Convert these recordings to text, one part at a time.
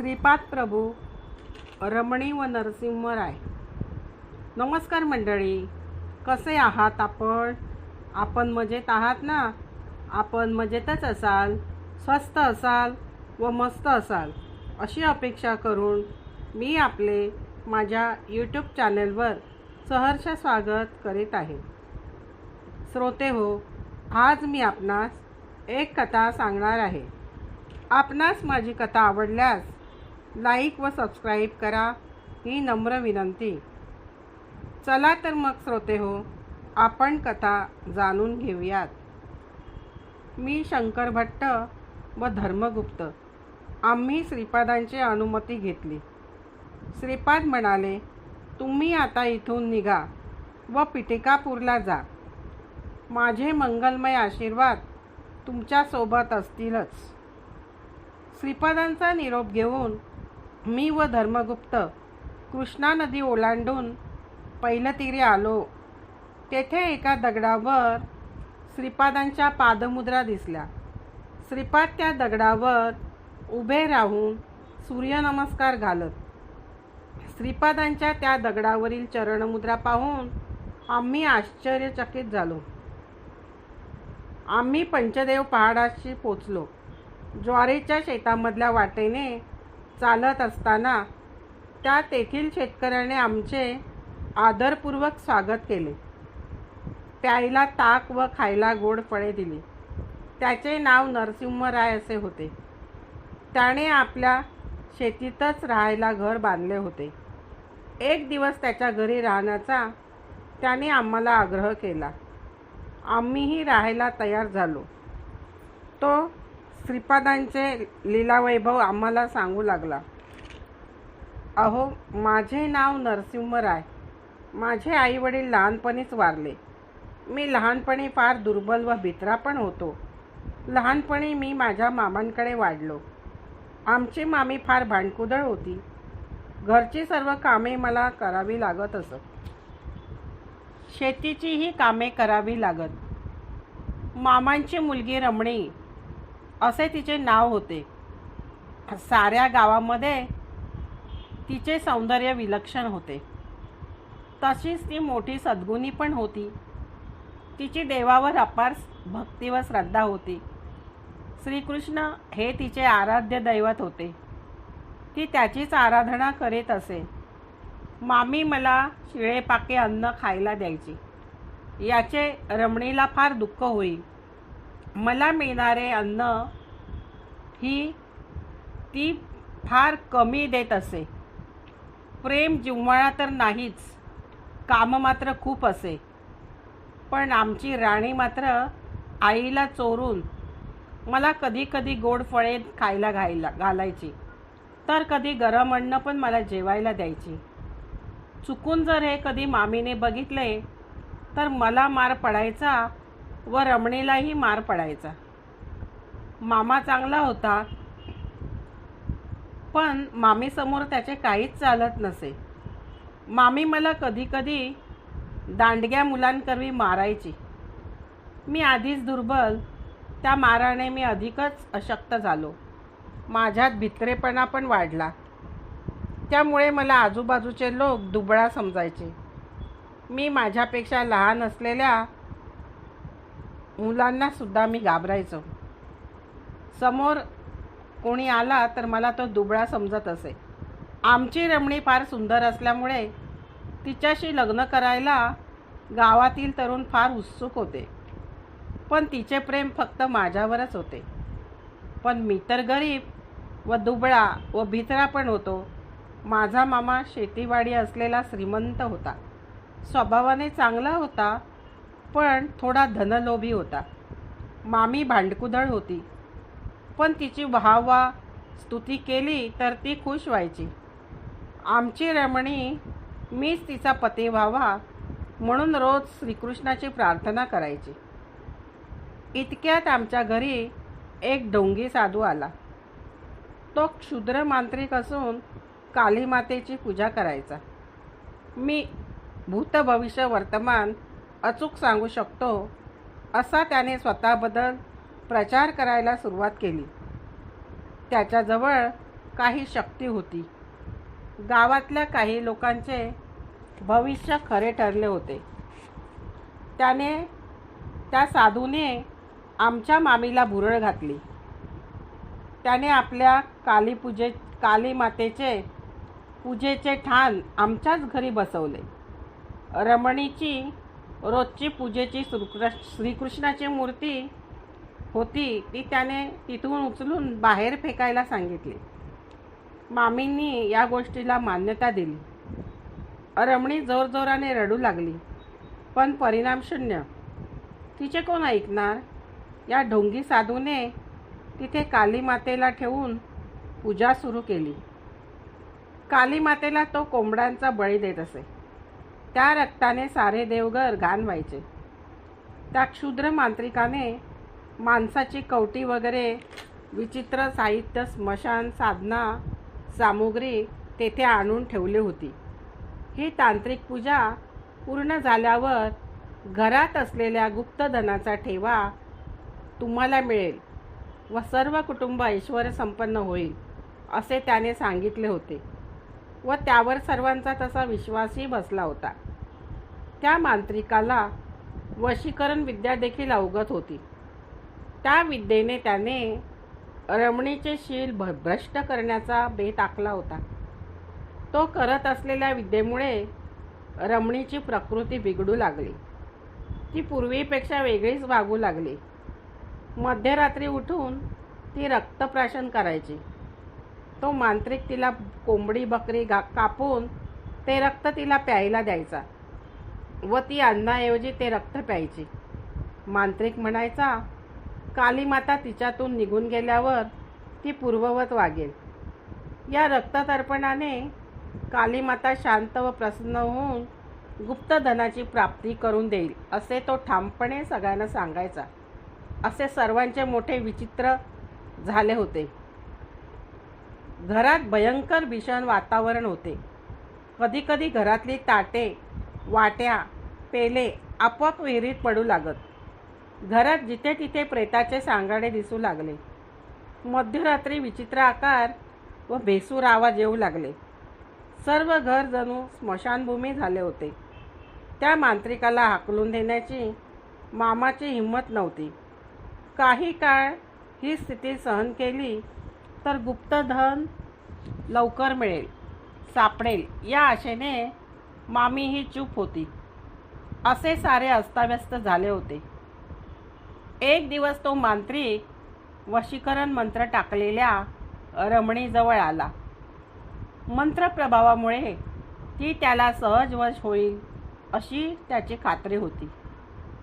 श्रीपाद प्रभू रमणी व नरसिंहराय नमस्कार मंडळी कसे आहात आपण? आपण मजेत आहात ना? आपण मजेतच असाल स्वस्त असाल व मस्त असाल अशी अपेक्षा करून मी आपले माझ्या यूट्यूब चॅनलवर सहर्ष स्वागत करीत आहे. श्रोते हो आज मी आपणास एक कथा सांगणार आहे. आपणास माझी कथा आवडल्यास लाईक व सबस्क्राईब करा ही नम्र विनंती. चला तर मग श्रोते हो आपण कथा जाणून घेऊयात. मी शंकर भट्ट व धर्मगुप्त. आम्ही श्रीपादांची अनुमती घेतली. श्रीपाद म्हणाले तुम्ही आता इथून निघा व पिटिकापूरला जा. माझे मंगलमय आशीर्वाद तुमच्यासोबत असतीलच. श्रीपादांचा निरोप घेऊन मी व धर्मगुप्त कृष्णा नदी ओलांडून पैलतीरी आलो. तेथे एका दगडावर श्रीपादांच्या पादमुद्रा दिसल्या. श्रीपाद त्या दगडावर उभे राहून सूर्यनमस्कार घालत. श्रीपादांच्या त्या दगडावरील चरणमुद्रा पाहून आम्ही आश्चर्यचकित झालो. आम्ही पंचदेव पहाडाशी पोचलो. ज्वारीच्या शेतामधल्या वाटेने चालत असताना त्या तेथील शेतकऱ्याने आमचे आदरपूर्वक स्वागत केले. प्यायला ताक व खायला गोड फळे दिली. त्याचे नाव नरसिंहराय असे होते. त्याने आपल्या शेतीतच राहायला घर बांधले होते. एक दिवस त्याच्या घरी राहण्याचा त्याने आम्हाला आग्रह केला. आम्हीही राहायला तयार झालो. तो श्रीपादांचे लीलावैभव आम्हाला सांगू लागला. अहो माझे नाव नरसिंहराय. माझे आईवडील लहानपणीच वारले. मी लहानपणी फार दुर्बल व भित्रा पण होतो. लहानपणी मी माझ्या मामांकडे वाढलो. आमची मामी फार भांडकुदळ होती. घरची सर्व कामे मला करावी लागत असत. शेतीचीही कामे करावी लागत. मामांची मुलगी रमणी असे तिचे नाव होते. साऱ्या गावामध्ये तिचे सौंदर्य विलक्षण होते. तशीच ती मोठी सद्गुणी पण होती. तिची देवावर अपार भक्ती व श्रद्धा होती. श्रीकृष्ण हे तिचे आराध्य दैवत होते. ती त्याचीच आराधना करीत असे. मामी मला शिळेपाके अन्न खायला द्यायची. याचे रमणीला फार दुःख होईल. मला मिळणारे अन्न ही ती फार कमी देत असे. प्रेम जिव्हाळा तर नाहीच काम मात्र खूप असे. पण आमची राणी मात्र आईला चोरून मला कधी कधी गोड फळे खायला घायला घालायची. तर कधी गरम अन्न पण मला जेवायला द्यायची. चुकून जर हे कधी मामीने बघितले तर मला मार पडायचा व रमणीलाही मार पडायचा. मामा चांगला होता पण मामीसमोर त्याचे काहीच चालत नसे. मामी मला कधीकधी दांडग्या मुलांकरवी मारायची. मी आधीच दुर्बल त्या माराने मी अधिकच अशक्त झालो. माझ्यात भित्रेपणा पण वाढला. त्यामुळे मला आजूबाजूचे लोक दुबळा समजायचे. मी माझ्यापेक्षा लहान असलेल्या मुलांना सुद्धा मी घाबरायचो. समोर कोणी आला तर मला तो दुबळा समजत असे. आमची रमणी फार सुंदर असल्यामुळे तिच्याशी लग्न करायला गावातील तरुण फार उत्सुक होते. पण तिचे प्रेम फक्त माझ्यावरच होते. पण मी तर गरीब व दुबळा व भित्रा पण होतो. माझा मामा शेतीवाडी असलेला श्रीमंत होता. स्वभावाने चांगला होता. पण थोडा धनलोभी होता. मामी भांडकुदळ होती. पण तिची वाहवा स्तुती केली तर ती खुश व्हायची. आमची रमणी मीच तिचा पती व्हावा म्हणून रोज श्रीकृष्णाची प्रार्थना करायची. इतक्यात आमच्या घरी एक ढोंगी साधू आला. तो क्षुद्र मांत्रिक असून कालीमातेची पूजा करायचा. मी भूत भविष्य वर्तमान अचूक सांगू शकतो असा त्याने स्वतःबद्दल प्रचार करायला सुरुवात केली. त्याच्याजवळ काही शक्ती होती. गावातल्या काही लोकांचे भविष्य खरे ठरले होते. त्याने त्या साधूने आमच्या मामीला भुरळ घातली. त्याने आपल्या कालीपूजे काली मातेचे पूजेचे ठाण आमच्याच घरी बसवले. रमणीची रोजची पूजेची श्रीकृष्णाची मूर्ती होती ती त्याने तिथून उचलून बाहेर फेकायला सांगितली. मामींनी या गोष्टीला मान्यता दिली. रमणी जोरजोराने रडू लागली. पण परिणाम शून्य. तिचे कोण ऐकणार? या ढोंगी साधूने तिथे कालीमातेला ठेवून पूजा सुरू केली. कालीमातेला तो कोंबड्यांचा बळी देत असे. त्या रक्ताने सारे देवघर घाण व्हायचे त्या क्षुद्र मांत्रिकाने माणसाची कवटी वगैरे विचित्र साहित्य स्मशान साधना सामुग्री तेथे आणून ठेवली होती. ही तांत्रिक पूजा पूर्ण झाल्यावर घरात असलेल्या गुप्तधनाचा ठेवा तुम्हाला मिळेल व सर्व कुटुंब ऐश्वर संपन्न होईल असे त्याने सांगितले होते. व त्यावर सर्वांचा तसा विश्वासही बसला होता. त्या मांत्रिकाला वशीकरण विद्या देखील अवगत होती. त्या विद्येने त्याने रमणीचे शील भ भ्रष्ट करण्याचा बेत आखला होता. तो करत असलेल्या विद्येमुळे रमणीची प्रकृती बिघडू लागली. ती पूर्वीपेक्षा वेगळीच वागू लागली. मध्यरात्री उठून ती रक्तप्राशन करायची. तो मांत्रिक तिला कोंबडी बकरी गा कापून ते रक्त तिला प्यायला द्यायचा. व ती अन्नाऐवजी ते रक्त प्यायची. मांत्रिक म्हणायचा कालीमाता तिच्यातून निघून गेल्यावर ती पूर्ववत वागेल. या रक्ततर्पणाने कालीमाता शांत व प्रसन्न होऊन गुप्तधनाची प्राप्ती करून देईल असे तो ठामपणे सगळ्यांना सांगायचा. असे सर्वांचे मोठे विचित्र झाले होते. घरात भयंकर भीषण वातावरण होते. कधीकधी घरातली ताटे वाट्या पेले आपोआप विहिरीत पडू लागत. घरात जिथे तिथे प्रेताचे सांगाडे दिसू लागले. मध्यरात्री विचित्र आकार व भेसूर आवाज येऊ लागले. सर्व घर जणू स्मशानभूमी झाले होते. त्या मांत्रिकाला हाकलून देण्याची मामाची हिंमत नव्हती. काही काळ ही स्थिती सहन केली तर गुप्तधन लवकर मिळेल सापडेल. या आशेने मामी ही चूप होती. असे सारे अस्ताव्यस्त झाले होते. एक दिवस तो मांत्रिक वशीकरण मंत्र टाकलेल्या रमणीजवळ आला. मंत्र प्रभावामुळे ती त्याला सहजवश होईल अशी त्याची खात्री होती.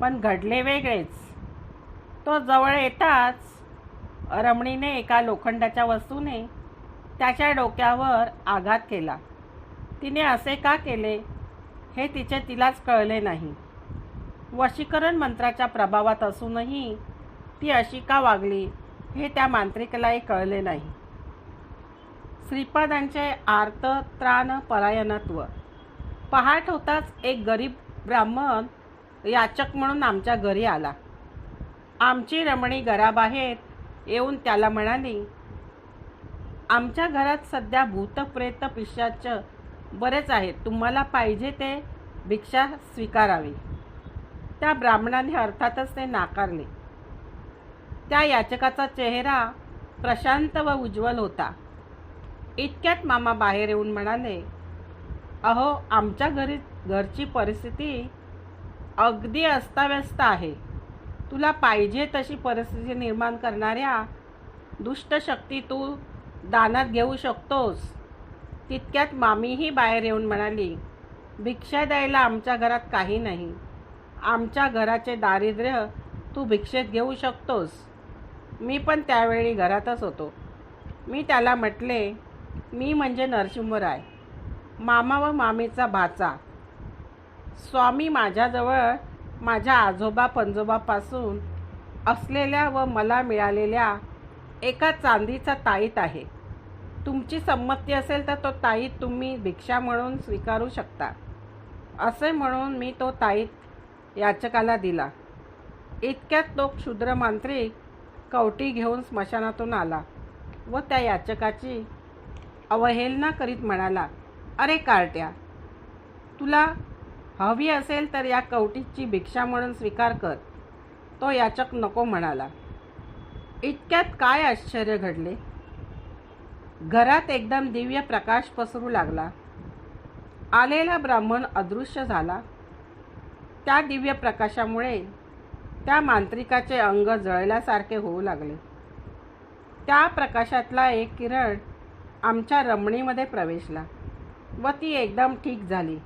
पण घडले वेगळेच. तो जवळ येताच रमणीने एका लोखंडाच्या वस्तूने त्याच्या डोक्यावर आघात केला. तिने असे का केले हे तिचे तिलाच कळले नाही. वशीकरण मंत्राच्या प्रभावात असूनही ती अशी का वागली हे त्या मांत्रिकेलाही कळले नाही. श्रीपादांचे आर्तत्राण परायणत्व. पहाट होताच एक गरीब ब्राह्मण याचक म्हणून आमच्या घरी आला. आमची रमणी घराबाहेर येऊन त्याला म्हणाली आमच्या घरात सध्या भूतप्रेत पिशाच बरेच आहेत. तुम्हाला पाहिजे ते भिक्षा स्वीकारावी. त्या ब्राह्मणाने अर्थातच ते नाकारले. त्या याचकाचा चेहरा प्रशांत व उज्ज्वल होता. इतक्यात मामा बाहेर येऊन म्हणाले अहो आमच्या घरी घरची परिस्थिती अगदी अस्ताव्यस्त आहे. तुला पाहिजे तशी परिस्थिती निर्माण करणाऱ्या दुष्ट शक्ती तू दानात घेऊ शकतोस. तितक्यात मामीही बाहेर येऊन म्हणाली भिक्षा द्यायला आमच्या घरात काही नाही. आमच्या घराचे दारिद्र्य तू भिक्षेत घेऊ शकतोस. मी पण त्यावेळी घरातच होतो. मी त्याला म्हटले मी म्हणजे नरसिंहराय. मामा व मामीचा भाचा. स्वामी माझ्याजवळ माझ्या आजोबा पंजोबापासून असलेल्या व मला मिळालेल्या एका चांदीचा ताईत आहे. तुमची संमती असेल तर तो ताईत तुम्ही भिक्षा म्हणून स्वीकारू शकता. असे म्हणून मी तो ताईत याचकाला दिला. इतक्यात तो क्षुद्र मांत्रिक कवटी घेऊन स्मशानातून आला व त्या याचकाची अवहेलना करीत म्हणाला अरे कार्ट्या तुला हवी असेल तर या कवटीची भिक्षा म्हणून स्वीकार कर. तो याचक नको म्हणाला. इतक्यात काय आश्चर्य घडले? घरात एकदम दिव्य प्रकाश पसरू लागला. आलेला ब्राह्मण अदृश्य झाला. त्या दिव्य प्रकाशामुळे त्या मांत्रिकाचे अंग जळल्यासारखे होऊ लागले. त्या प्रकाशातला एक किरण आमच्या रमणीमध्ये प्रवेशला व ती एकदम ठीक झाली.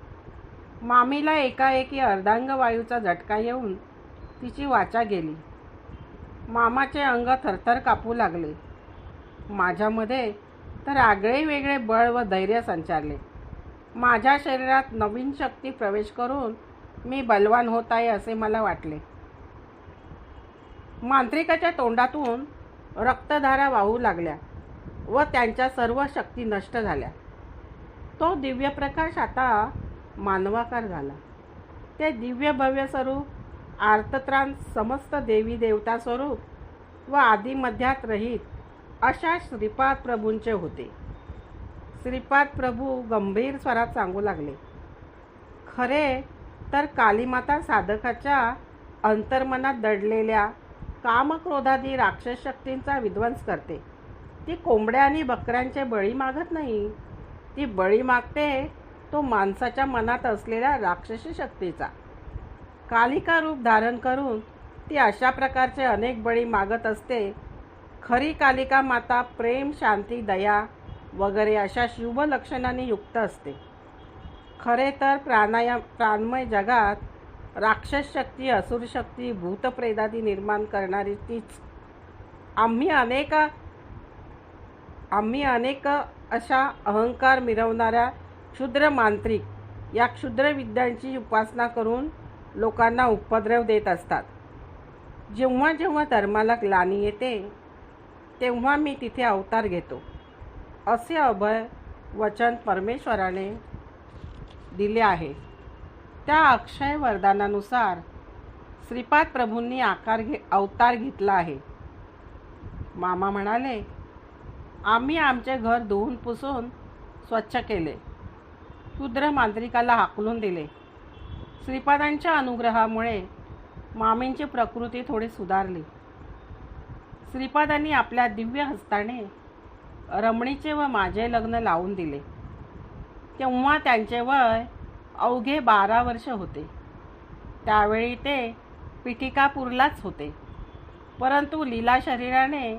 मामीला एकाएकी अर्धांगवायूचा झटका येऊन तिची वाचा गेली. मामाचे अंग थरथर कापू लागले. माझ्यामध्ये तर आगळे वेगळे बळ व धैर्य संचारले. माझ्या शरीरात नवीन शक्ती प्रवेश करून मी बलवान होत आहे असे मला वाटले. मांत्रिकाच्या तोंडातून रक्तधारा वाहू लागल्या व त्यांच्या सर्व शक्ती नष्ट झाल्या. तो दिव्यप्रकाश आता मानवाकार झाला. ते दिव्य भव्य स्वरूप आर्तत्राण समस्त देवी देवता स्वरूप व आदिमध्यात रहित अशा श्रीपाद प्रभूंचे होते. श्रीपाद प्रभू गंभीर स्वरात सांगू लागले खरे तर कालीमाता साधकाच्या अंतर्मनात दडलेल्या कामक्रोधादी राक्षस शक्तींचा विध्वंस करते. ती कोंबड्या आणि बकऱ्यांचे बळी मागत नाही. ती बळी मागते तो माणसाच्या मनात असलेल्या राक्षसी शक्तीचा. कालिका रूप धारण करून ती अशा प्रकारचे अनेक बळी मागत असते. खरी कालिका माता प्रेम शांती दया वगैरे अशा शुभ लक्षणांनी युक्त असते. खरे तर प्राणायाम प्राणमय जगात राक्षस शक्ती असुर शक्ती भूतप्रेदादी निर्माण करणारी तीच. आम्ही अनेक आम्ही अनेक अशा अहंकार मिरवणाऱ्या क्षुद्र मांत्रिक या क्षुद्र विद्यांची उपासना करून लोकांना उपद्रव देत असतात. जेव्हा जेव्हा धर्माला ग्लानी येते तेव्हा मी तिथे अवतार घेतो. असे अभय वचन परमेश्वराने दिले आहे. त्या अक्षय वरदानानुसार श्रीपाद प्रभूंनी आकार घे अवतार घेतला आहे. मामा म्हणाले आम्ही आमचे घर धुवून पुसून स्वच्छ केले. क्षुद्र मांत्रिकाला हाकलून दिले. श्रीपादांच्या अनुग्रहामुळे मामींची प्रकृती थोडी सुधारली. श्रीपादांनी आपल्या दिव्य हस्ताने रमणीचे व माझे लग्न लावून दिले. तेव्हा त्यांचे वय अवघे बारा वर्ष होते. त्यावेळी ते पिठिकापूरलाच होते. परंतु लीला शरीराने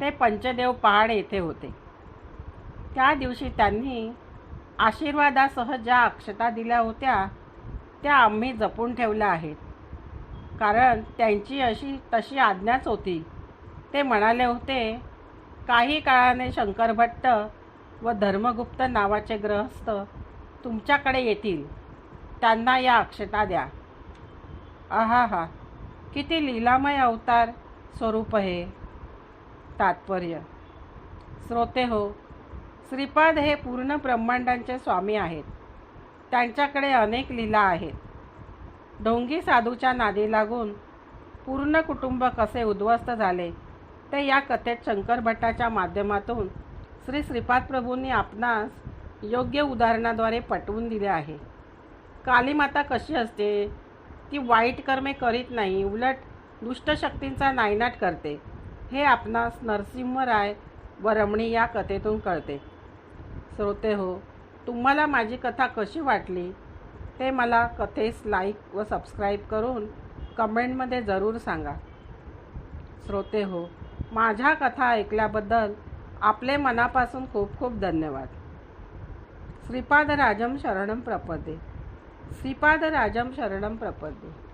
ते पंचदेव पहाड येथे होते. त्या दिवशी त्यांनी आशीर्वादासह ज्या अक्षता दिल्या होत्या त्या आम्ही जपून ठेवल्या आहेत. कारण त्यांची अशी तशी आज्ञाच होती. ते म्हणाले होते काही काळाने शंकरभट्ट व धर्मगुप्त नावाचे ग्रहस्थ तुमच्याकडे येतील. त्यांना या अक्षता द्या. आहा हा किती लीलामय अवतार स्वरूप हे तात्पर्य. श्रोते हो श्रीपाद हे पूर्ण ब्रह्मांडांचे स्वामी आहेत. त्यांच्याकडे अनेक लीला आहेत. ढोंगी साधूच्या नादी लागून पूर्ण कुटुंब कसे उद्ध्वस्त झाले ते या कथेत शंकर भट्टाच्या माध्यमातून श्री श्रीपाद प्रभूंनी आपणास योग्य उदाहरणाद्वारे पटवून दिले आहे. कालीमाता कशी असते? ती वाईट कर्मे करीत नाही उलट दुष्टशक्तींचा नायनाट करते. हे आपणास नरसिंहराय व रमणी या कथेतून कळते. श्रोते हो तुम्हाला माझी कथा कशी वाटली? ते मला कथेस लाईक व सबस्क्राईब करून कमेंटमध्ये जरूर सांगा. श्रोते हो माझ्या कथा ऐकल्याबद्दल आपले मनापासून खूप खूप धन्यवाद. श्रीपाद राजम शरणम प्रपदे. श्रीपाद राजम शरणम प्रपदे.